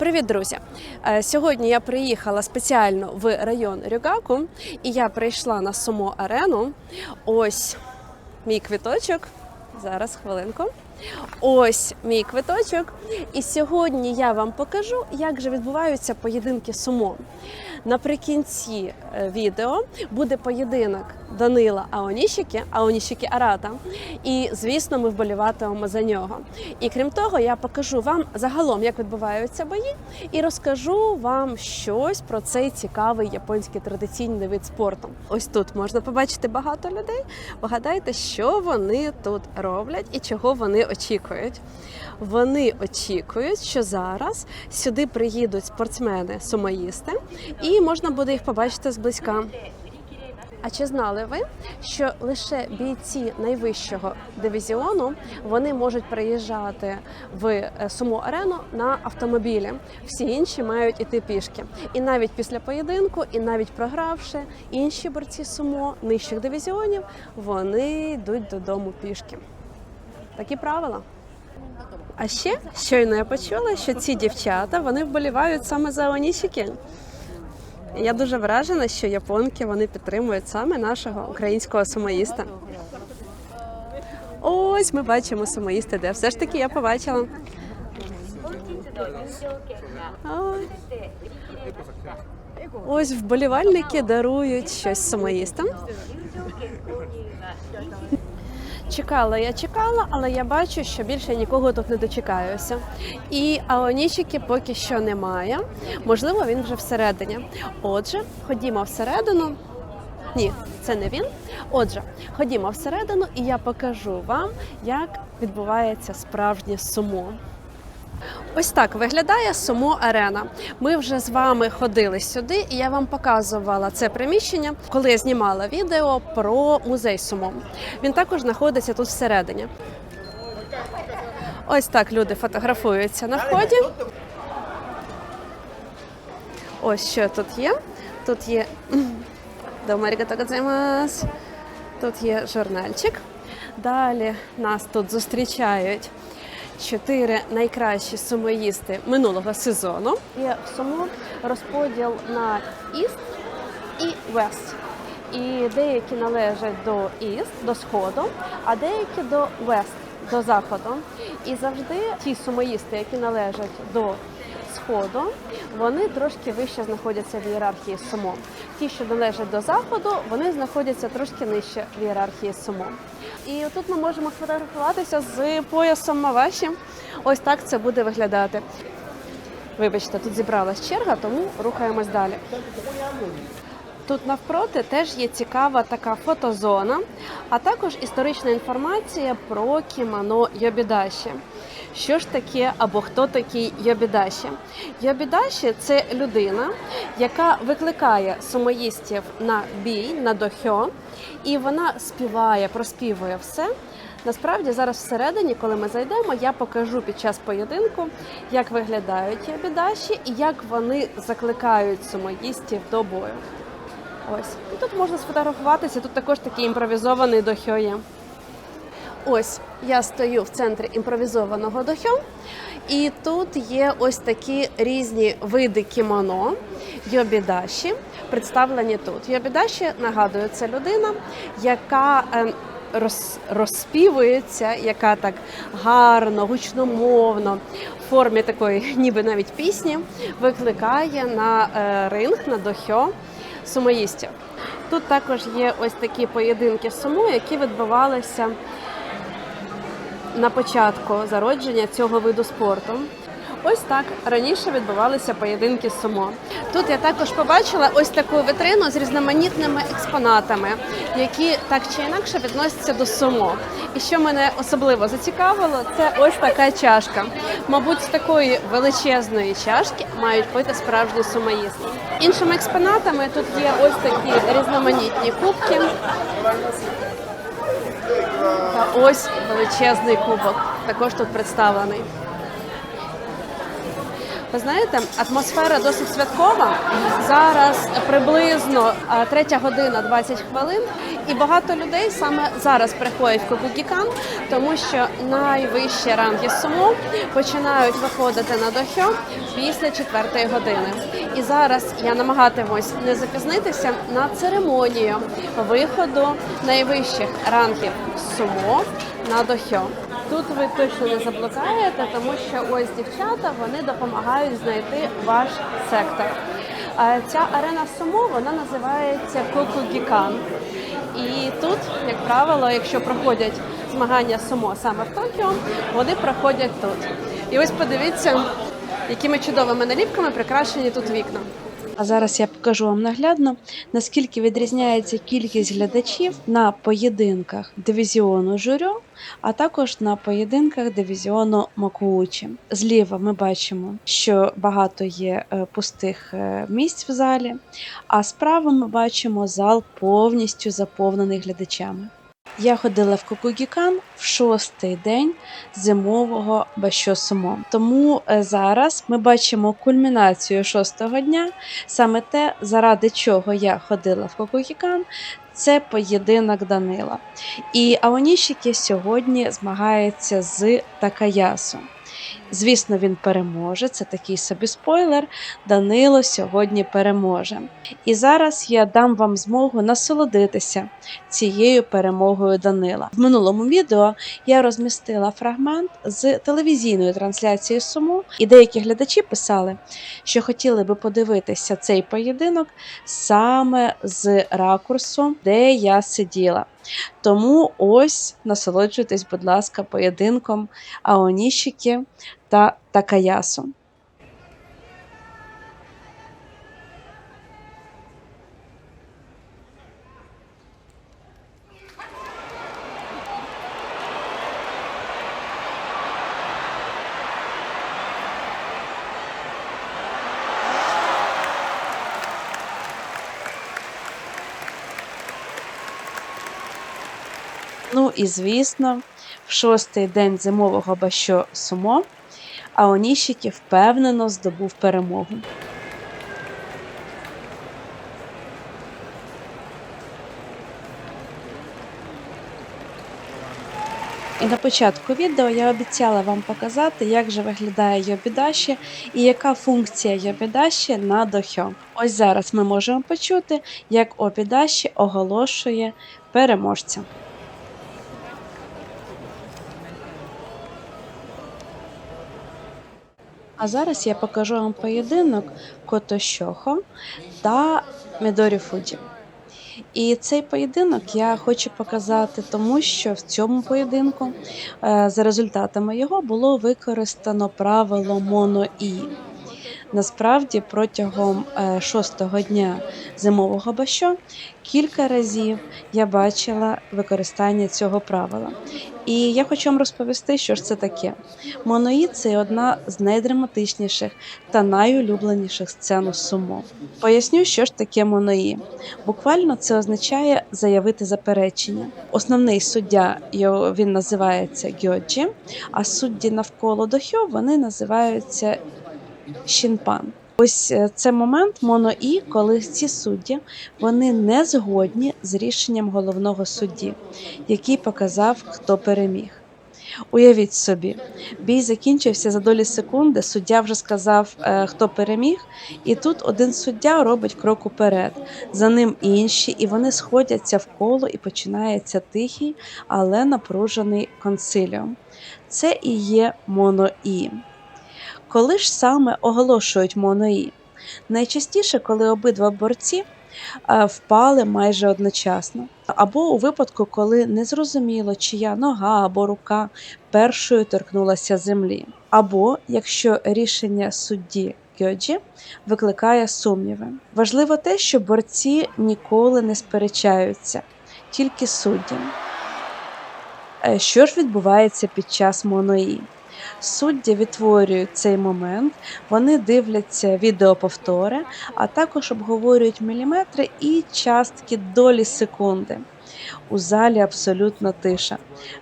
Привіт, друзі! Е, Сьогодні я приїхала спеціально в район Рюгаку, і я прийшла на сумо арену. Ось мій квиточок. Зараз хвилинку. Ось мій квиточок. І сьогодні я вам покажу, як же відбуваються поєдинки сумо. Наприкінці е, відео буде поєдинок Данила Аонішіки, Аонішіки Арата. І, звісно, ми вболіватимемо за нього. І крім того, я покажу вам загалом, як відбуваються бої, і розкажу вам щось про цей цікавий японський традиційний вид спорту. Ось тут можна побачити багато людей. Вгадайте, що вони тут роблять і чого вони очікують. Вони очікують, що зараз сюди приїдуть спортсмени-сумоїсти, і можна буде їх побачити зблизька. А чи знали ви, що лише бійці найвищого дивізіону вони можуть приїжджати в е, сумо арену на автомобілі? Всі інші мають іти пішки. І навіть після поєдинку, і навіть програвши, інші борці сумо нижчих дивізіонів вони йдуть додому пішки. Такі правила. А ще щойно я почула, що ці дівчата вони вболівають саме за Онішіки. Я дуже вражена, що японки вони підтримують саме нашого українського сумоїста. Ось ми бачимо сумоїста, де все ж таки я побачила. Ось вболівальники дарують щось сумоїстам. Чекала, я чекала, але я бачу, що більше нікого тут не дочекаюся. І Аонічики поки що немає. Можливо, він вже всередині. Отже, ходімо всередину. Ні, це не він. Отже, ходімо всередину, і я покажу вам, як відбувається справжнє сумо. Ось так виглядає сумо арена. Ми вже з вами ходили сюди, і я вам показувала це приміщення, коли я знімала відео про музей сумо. Він також знаходиться тут всередині. Ось так люди фотографуються на вході. Ось що тут є. Тут є. Тут є журнальчик. Далі нас тут зустрічають чотири найкращі сумоїсти минулого сезону. Є в сумо розподіл на іст і вест. І деякі належать до іст, до сходу, а деякі до вест, до заходу. І завжди ті сумоїсти, які належать до сходу, вони трошки вище знаходяться в ієрархії сумо. Ті, що належать до заходу, вони знаходяться трошки нижче в ієрархії сумо. І тут ми можемо фотографуватися з поясом Маваші. Ось так це буде виглядати. Вибачте, тут зібралась черга, тому рухаємось далі. Тут навпроти теж є цікава така фотозона, а також історична інформація про кімоно Йобідаші. Що ж таке або хто такий Йобідаші? Йобідаші це людина, яка викликає сумоїстів на бій, на дохьо, і вона співає, проспівує все. Насправді зараз всередині, коли ми зайдемо, я покажу під час поєдинку, як виглядають Йобідаші і як вони закликають сумоїстів до бою. Ось і тут можна сфотографуватися. Тут також такий імпровізований дохьо є. Ось я стою в центрі імпровізованого дохьо, і тут є ось такі різні види кімоно йобідаші, представлені тут. Йобідаші, нагадую, це людина, яка е, роз, розспівується, яка так гарно, гучномовно, в формі такої, ніби навіть пісні, викликає на е, ринг, на дохьо сумоїстів. Тут також є ось такі поєдинки сумо, які відбувалися на початку зародження цього виду спорту. Ось так раніше відбувалися поєдинки сумо. Тут я також побачила ось таку витрину з різноманітними експонатами, які так чи інакше відносяться до сумо. І що мене особливо зацікавило, це ось така чашка. Мабуть, з такої величезної чашки мають пити справжні сумоїсти. Іншими експонатами тут є ось такі різноманітні кубки. Та ось величезний кубок, також тут представлений. Ви знаєте, атмосфера досить святкова. Зараз приблизно е, третя година 20 хвилин, і багато людей саме зараз приходять в Кокукікан, тому що найвищі ранги сумо починають виходити на дохьо після четвертої години. І зараз я намагатимусь не запізнитися на церемонію виходу найвищих рангів сумо на дохьо. Тут ви точно не заблукаєте, тому що ось дівчата вони допомагають знайти ваш сектор. Ця арена сумо вона називається Кокугікан. І тут, як правило, якщо проходять змагання сумо саме в Токіо, вони проходять тут. І ось подивіться, якими чудовими наліпками прикрашені тут вікна. А зараз я покажу вам наглядно, наскільки відрізняється кількість глядачів на поєдинках дивізіону журю, а також на поєдинках дивізіону Макуучі. Зліва ми бачимо, що багато є е, пустих е, місць в залі, а справа ми бачимо зал повністю заповнений глядачами. Я ходила в Кокугікан в шостий день зимового Бащо Сумо. Тому е, зараз ми бачимо кульмінацію шостого дня. Саме те, заради чого я ходила в Кокугікан, це поєдинок Данила. І Аоніщики сьогодні змагається з Такаясу. Звісно, він переможе. Це такий собі спойлер. Данило сьогодні переможе. І зараз я дам вам змогу насолодитися цією перемогою Данила. В минулому відео я розмістила фрагмент з телевізійної трансляції Суму, і деякі глядачі писали, що хотіли би подивитися цей поєдинок саме з ракурсу, де я сиділа. Тому ось насолоджуйтесь, будь ласка, поєдинком Аоніщики та Такаясу. Ну і звісно, в шостий день зимового бащо сумо Аоніщики впевнено здобув перемогу. І на початку відео я обіцяла вам показати, як же виглядає Йобідаші і яка функція Йобідаші на дохьо. Ось зараз ми можемо почути, як Обідаші оголошує переможця. А зараз я покажу вам поєдинок Котощохо та Мідорі Фуді. І цей поєдинок я хочу показати, тому що в цьому поєдинку, е, за результатами його, було використано правило моно-і. Насправді, протягом е, шостого дня зимового бащо кілька разів я бачила використання цього правила. І я хочу вам розповісти, що ж це таке. Моноїд це одна з найдраматичніших та найулюбленіших сцен у сумо. Поясню, що ж таке моної. Буквально це означає заявити заперечення. Основний суддя він називається Гьоджі, а судді навколо дохьо вони називаються Щінпан. Ось е, це момент моно-і, коли ці судді вони не згодні з рішенням головного судді, який показав, хто переміг. Уявіть собі, бій закінчився за долі секунди. Суддя вже сказав, е, хто переміг, і тут один суддя робить крок уперед, за ним інші, і вони сходяться в коло, і починається тихий, але напружений консиліум. Це і є моно-і. Коли ж саме оголошують моної? Найчастіше, коли обидва борці е, впали майже одночасно, або у випадку, коли незрозуміло, чия нога або рука першою торкнулася землі, або якщо рішення судді Гьоджі викликає сумніви. Важливо те, що борці ніколи не сперечаються, тільки судді. Е, Що ж відбувається під час моної? Судді відтворюють цей момент, вони дивляться відеоповтори, а також обговорюють міліметри і частки долі секунди. У залі абсолютна тиша.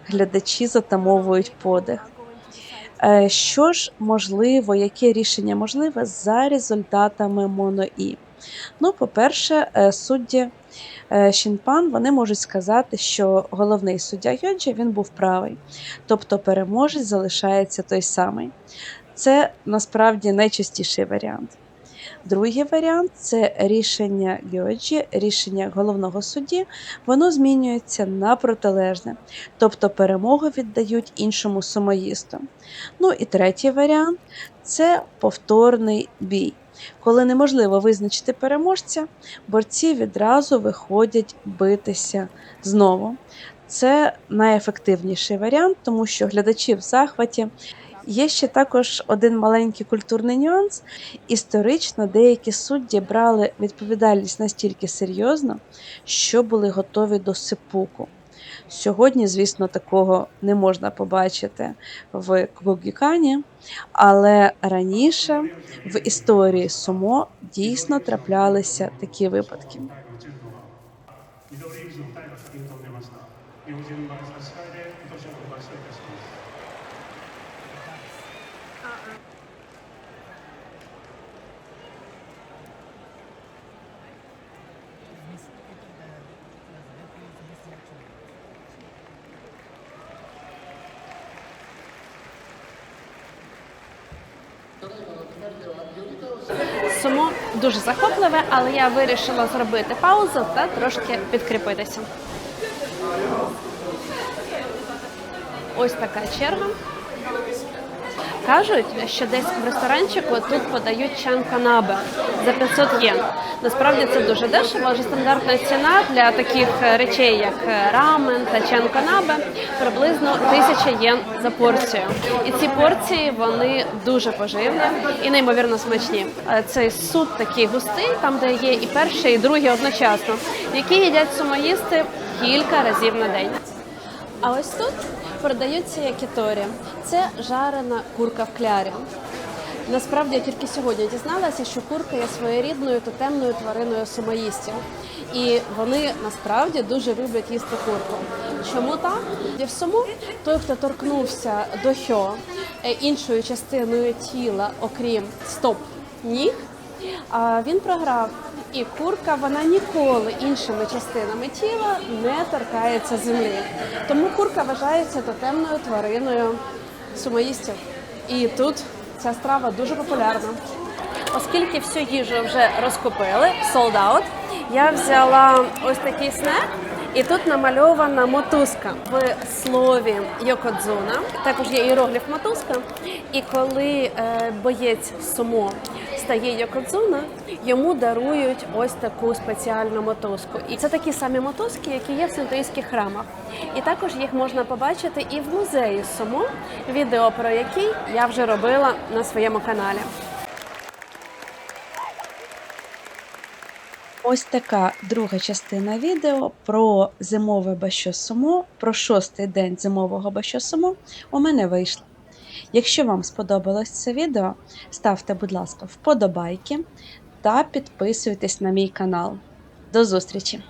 Глядачі затамовують подих. Е, Що ж можливо, яке рішення можливе за результатами моно-і? Ну, по-перше, е, судді Шінпан вони можуть сказати, що головний суддя Йоджі він був правий, тобто переможець залишається той самий. Це насправді найчастіший варіант. Другий варіант це рішення Гьоджі, рішення головного судді, воно змінюється на протилежне, тобто перемогу віддають іншому сумоїсту. Ну і третій варіант це повторний бій. Коли неможливо визначити переможця, борці відразу виходять битися знову. Це найефективніший варіант, тому що глядачі в захваті. Є ще також один маленький культурний нюанс. Історично деякі судді брали відповідальність настільки серйозно, що були готові до сипуку. Сьогодні, звісно, такого не можна побачити в Квогікані, але раніше в історії сумо дійсно траплялися такі випадки. Сумо дуже захопливе, але я вирішила зробити паузу та трошки підкріпитися. Ось така черга. Кажуть, що десь в ресторанчику тут подають чан канабе за 500 єн. Насправді це дуже дешево, адже стандартна ціна для таких речей, як рамен та чан канабе, приблизно 1000 єн за порцію. І ці порції вони дуже поживні і неймовірно смачні. Е, Цей суп такий густий, там де є і перший, і другий одночасно, які їдять сумоїсти кілька разів на день. А ось тут продаються якіторі. Це жарена курка в клярі. Насправді я тільки сьогодні дізналася, що курка є своєрідною тотемною твариною сумоїстів. І вони насправді дуже люблять їсти курку. Чому так? В суму той, хто торкнувся до хьо е, іншою частиною тіла, окрім стоп ніг, він програв. І курка вона ніколи іншими частинами тіла не торкається землі. Тому курка вважається тотемною твариною сумоїстів. І тут ця страва дуже популярна. Оскільки всю їжу вже розкупили, sold out, я взяла ось такий снек. І тут намальована мотузка в слові Йокодзуна. Також є іерогліф мотузка. І коли е, боєць сумо стає Йокодзуна, йому дарують ось таку спеціальну мотузку. І це такі самі мотузки, які є в синтоїстських храмах. І також їх можна побачити і в музеї сумо, відео про який я вже робила на своєму каналі. Ось така друга частина відео про зимове бащо сумо, про шостий день зимового бащо сумо у мене вийшло. Якщо вам сподобалось це відео, ставте, будь ласка, вподобайки та підписуйтесь на мій канал. До зустрічі!